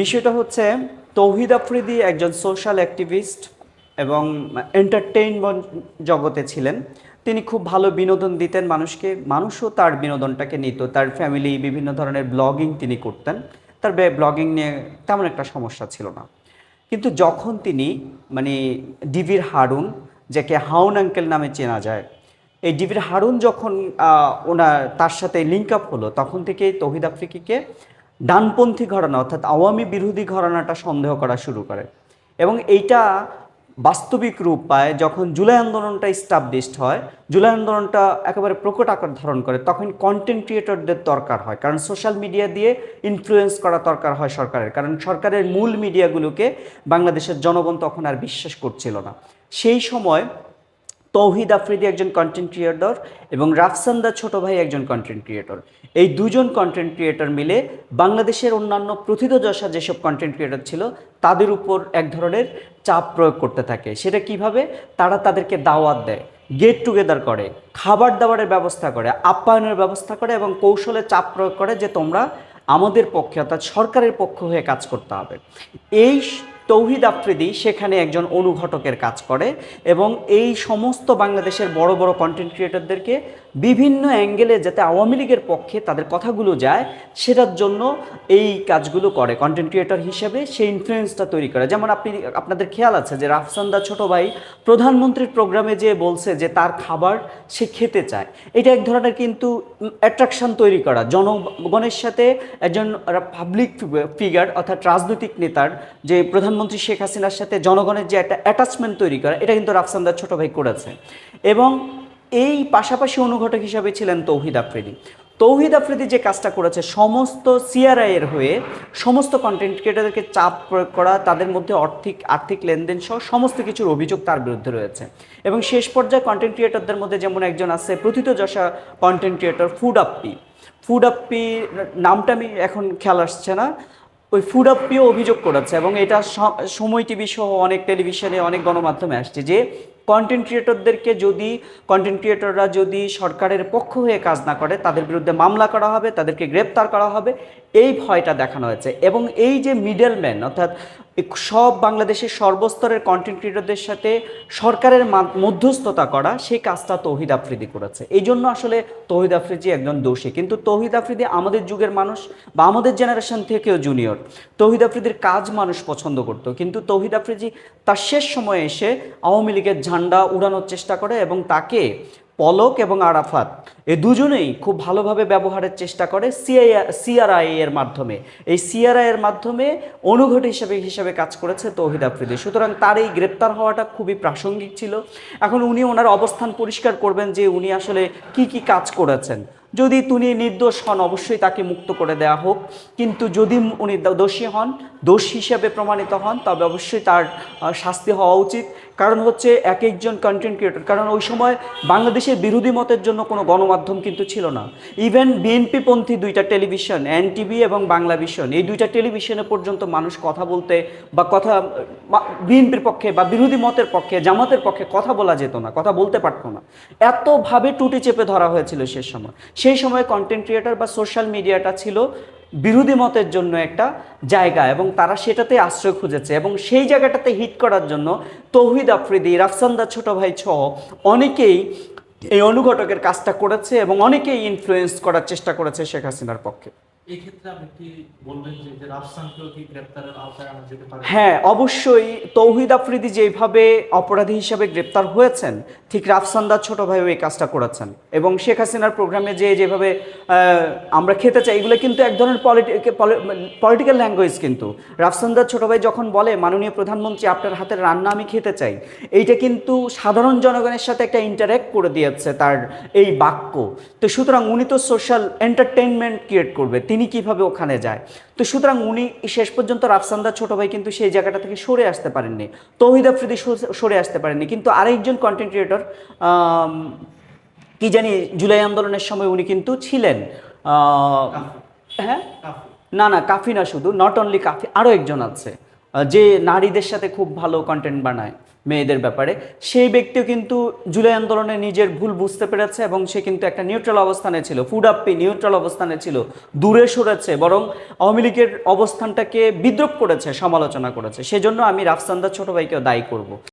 বিষয়টা হচ্ছে, তৌহিদ আফ্রিদি একজন সোশ্যাল অ্যাক্টিভিস্ট এবং এন্টারটেইনমেন্ট জগতে ছিলেন। তিনি খুব ভালো বিনোদন দিতেন মানুষকে, মানুষও তার বিনোদনটাকে নিত। তার ফ্যামিলি, বিভিন্ন ধরনের ব্লগিং তিনি করতেন। তার ব্লগিং নিয়ে তেমন একটা সমস্যা ছিল না। কিন্তু যখন তিনি মানে ডিভির হারুন, যাকে হাউন আঙ্কেল নামে চেনা যায়, এই ডিভির হারুন যখন ওনার, তার সাথে লিঙ্ক আপ হলো, তখন থেকেই তৌহিদ আফ্রিকিকে ডানপন্থী ঘরানা অর্থাৎ আওয়ামী বিরোধী ঘরানাটা সন্দেহ করা শুরু করে। এবং এইটা বাস্তবিক রূপ পায় যখন জুলাই আন্দোলনটা স্টাবলিশড হয়। জুলাই আন্দোলনটা একেবারে প্রকট আকার ধারণ করে, তখন কন্টেন্ট ক্রিয়েটরদের দরকার হয়। কারণ সোশ্যাল মিডিয়া দিয়ে ইনফ্লুয়েন্স করা দরকার হয় সরকারের। কারণ সরকারের মূল মিডিয়াগুলোকে বাংলাদেশের জনগণ তখন আর বিশ্বাস করছিল না। সেই সময় তৌহিদ আফ্রিদি একজন কন্টেন্ট ক্রিয়েটর এবং রাফসান্দা ছোট ভাই একজন কন্টেন্ট ক্রিয়েটর এই দুজন কন্টেন্ট ক্রিয়েটর মিলে বাংলাদেশের অন্যান্য প্রথিতযশা যেসব কন্টেন্ট ক্রিয়েটর ছিল, তাদের উপর এক ধরনের চাপ প্রয়োগ করতে থাকে। সেটা কীভাবে? তারা তাদেরকে দাওয়াত দেয় গেট টুগেদার করে, খাবার দাবারের ব্যবস্থা করে, আপ্যায়নের ব্যবস্থা করে এবং কৌশলে চাপ প্রয়োগ করে যে তোমরা আমাদের পক্ষে অর্থাৎ সরকারের পক্ষ হয়ে কাজ করতে হবে। এই তৌহিদ আফ্রিদি সেখানে একজন অনুঘটকের কাজ করে এবং এই সমস্ত বাংলাদেশের বড় বড় কন্টেন্ট ক্রিয়েটরদেরকে বিভিন্ন অ্যাঙ্গেলে যাতে আওয়ামী লীগের পক্ষে তাদের কথাগুলো যায়, সেটার জন্য এই কাজগুলো করে কন্টেন্ট ক্রিয়েটর হিসেবে সেই ইনফ্লুয়েন্সটা তৈরি করে। যেমন আপনি, আপনাদের খেয়াল আছে যে রাফসান্দা ছোট ভাই প্রধানমন্ত্রীর প্রোগ্রামে যে বলছে যে তার খাবার সে খেতে চায়, এটা এক ধরনের কিন্তু অ্যাট্রাকশন তৈরি করা। জনগণের সাথে একজন পাবলিক ফিগার অর্থাৎ রাজনৈতিক নেতার যে প্রধানমন্ত্রী শেখ হাসিনার সাথে জনগণের যে একটা অ্যাটাচমেন্ট তৈরি করা, এটা কিন্তু রাফসান্দার ছোট ভাই করেছে। এবং এই পাশাপাশি অনুঘটক হিসাবে ছিলেন তৌহিদ আফ্রিদি। তৌহিদ আফ্রিদি যে কাজটা করেছে, সমস্ত সিআরআইয়ের হয়ে সমস্ত কন্টেন্ট ক্রিয়েটারদেরকে চাপ প্রয়োগ করা, তাদের মধ্যে আর্থিক আর্থিক লেনদেন সহ সমস্ত কিছুর অভিযোগ তার বিরুদ্ধে রয়েছে। এবং শেষ পর্যায়ে কন্টেন্ট ক্রিয়েটরদের মধ্যে যেমন একজন আছে প্রথিতযশা content creator food Appi food Appi নামটা আমি এখন খেয়াল আসছে না। ওই ফুড আপিও অভিযোগ করেছে এবং এটা সময় টিভি সহ অনেক টেলিভিশনে অনেক গণমাধ্যমে আসছে যে কন্টেন্ট ক্রিয়েটরদেরকে যদি কন্টেন্ট ক্রিয়েটররা যদি সরকারের পক্ষ হয়ে কাজ না করে, তাদের বিরুদ্ধে মামলা করা হবে, তাদেরকে গ্রেপ্তার করা হবে, এই ভয়টা দেখানো হয়েছে। এবং এই যে মিডলম্যান অর্থাৎ সব বাংলাদেশের সর্বস্তরের কন্টেন্ট ক্রিয়েটরদের সাথে সরকারের মধ্যস্থতা করা, সেই কাজটা তৌহিদ আফ্রিদি করেছে। এই জন্য আসলে তৌহিদ আফ্রিদি একজন দোষী। কিন্তু তৌহিদ আফ্রিদি আমাদের যুগের মানুষ বা আমাদের জেনারেশন থেকেও জুনিয়র তৌহিদ আফ্রিদির কাজ মানুষ পছন্দ করতো। কিন্তু তৌহিদ আফ্রিদি তার শেষ সময়ে এসে আওয়ামী লীগের ঝান্ডা উড়ানোর চেষ্টা করে এবং তাকে পলক এবং আরাফাত। এ দুজনেই খুব ভালোভাবে ব্যবহারের চেষ্টা করে সিআই, সিআরআই এর মাধ্যমে। এই সিআরআই এর মাধ্যমে অনুঘট হিসেবে হিসেবে কাজ করেছে তৌহিদ আফ্রিদি। সুতরাং তার এই গ্রেপ্তার হওয়াটা খুবই প্রাসঙ্গিক ছিল। এখন উনি ওনার অবস্থান পরিষ্কার করবেন যে উনি আসলে কি কি কাজ করেছেন। যদি তিনি নির্দোষ হন, অবশ্যই তাকে মুক্ত করে দেওয়া হোক। কিন্তু যদি উনি দোষী হন, দোষ হিসেবে প্রমাণিত হন, তবে অবশ্যই তার শাস্তি হওয়া উচিত। কারণ হচ্ছে এক একজন কন্টেন্ট ক্রিয়েটর কারণ ওই সময় বাংলাদেশের বিরোধী মতের জন্য কোনো গণমাধ্যম কিন্তু ছিল না। ইভেন বিএনপিপন্থী দুইটা টেলিভিশন এন টিভি এবং বাংলা ভিশন এই দুইটা টেলিভিশনে পর্যন্ত মানুষ কথা বলতে বা কথা বিএনপির পক্ষে বা বিরোধী মতের পক্ষে, জামাতের পক্ষে কথা বলা যেত না, কথা বলতে পারতো না। এতভাবে টুটি চেপে ধরা হয়েছিল সে সময়। সেই সময় কন্টেন্ট ক্রিয়েটর বা সোশ্যাল মিডিয়াটা ছিল বিরোধী মতের জন্য একটা জায়গা এবং তারা সেটাতে আশ্রয় খুঁজেছে এবং সেই জায়গাটাতে হিট করার জন্য তৌহিদ আফ্রিদি, রাফসান্দা ছোট ভাই ছ অনেকেই এই অনুঘটকের কাজটা করেছে এবং অনেকেই ইনফ্লুয়েন্স করার চেষ্টা করেছে শেখ হাসিনার পক্ষে। হ্যাঁ অবশ্যই তৌহিদ আফ্রিদি যেভাবে অপরাধী হিসাবে গ্রেপ্তার হয়েছেন, ঠিক রাফসান্দার ছোট ভাইও এই কাজটা করেছেন। এবং শেখ হাসিনার প্রোগ্রামে যে যেভাবে আমরা খেতে চাই, এগুলো কিন্তু এক ধরনের পলিটিক্যাল ল্যাঙ্গুয়েজ কিন্তু। রাফসান্দার ছোট ভাই যখন বলে, মাননীয় প্রধানমন্ত্রী, আপনার হাতের রান্না, আমি খেতে চাই, এইটা কিন্তু সাধারণ জনগণের সাথে একটা ইন্টারেক্ট করে দিয়েছে তার এই বাক্য। তো সুতরাং উনি তো সোশ্যাল এন্টারটেনমেন্ট ক্রিয়েট করবে। তিনি কীভাবে ওখানে যায়? তো সুতরাং উনি শেষ পর্যন্ত রাফসান্দা ছোট ভাই কিন্তু সেই জায়গাটা থেকে সরে আসতে পারেননি। তৌহিদ আফ্রিদি সরে- আসতে পারেননি। কিন্তু আরেকজন কন্টেন্ট ক্রিয়েটর কি জানি জুলাই আন্দোলনের সময় উনি কিন্তু ছিলেন আহ, হ্যাঁ? না না কাফি না শুধু নট অনলি কাফি আরও একজন আছে যে নারীদের সাথে খুব ভালো কন্টেন্ট বানায়। মেয়েদের ব্যাপারে। সেই ব্যক্তিও কিন্তু জুলাই আন্দোলনে নিজের ভুল বুঝতে পেরেছে এবং সে কিন্তু একটা নিউট্রাল অবস্থানে ছিল ফুড আপি নিউট্রাল অবস্থানে ছিল, দূরে সরেছে, বরং আওয়ামী লীগের অবস্থানটাকে বিদ্রোপ করেছে, সমালোচনা করেছে। সেজন্য আমি রাফসান্দার ছোট ভাইকেও দায়ী করব।